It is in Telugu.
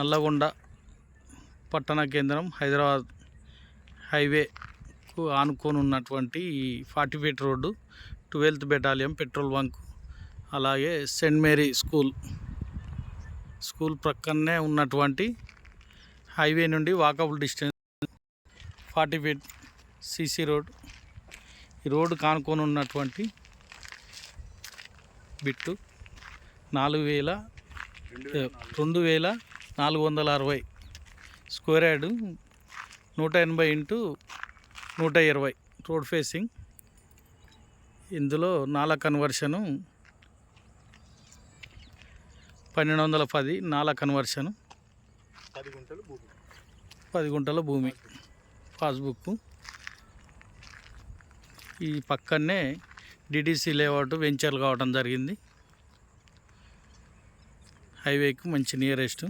నల్లగొండ పట్టణ కేంద్రం హైదరాబాద్ హైవేకు ఆనుకొని ఉన్నటువంటి ఈ forty feet road twelfth battalion petrol bunk అలాగే సెయింట్ మేరీ స్కూల్. స్కూల్ ప్రక్కనే ఉన్నటువంటి హైవే నుండి walkable distance forty feet CC road. ఈ రోడ్డు కానుకొని ఉన్నటువంటి బిట్టు నాలుగు వేల రెండు వేల నాలుగు వందల అరవై స్క్వేర్ యార్డు నూట ఎనభై ఇంటూ నూట ఇరవై రోడ్ ఫేసింగ్. ఇందులో నాల కన్వర్షను పన్నెండు వందల పది నాల కన్వర్షను పది భూమి పది గుంటల భూమి పాస్బుక్ ఈ పక్కనే డిడిసి లేఅవుట్ వెంచర్లు కావడం జరిగింది. హైవేకి మంచి నియరెస్ట్.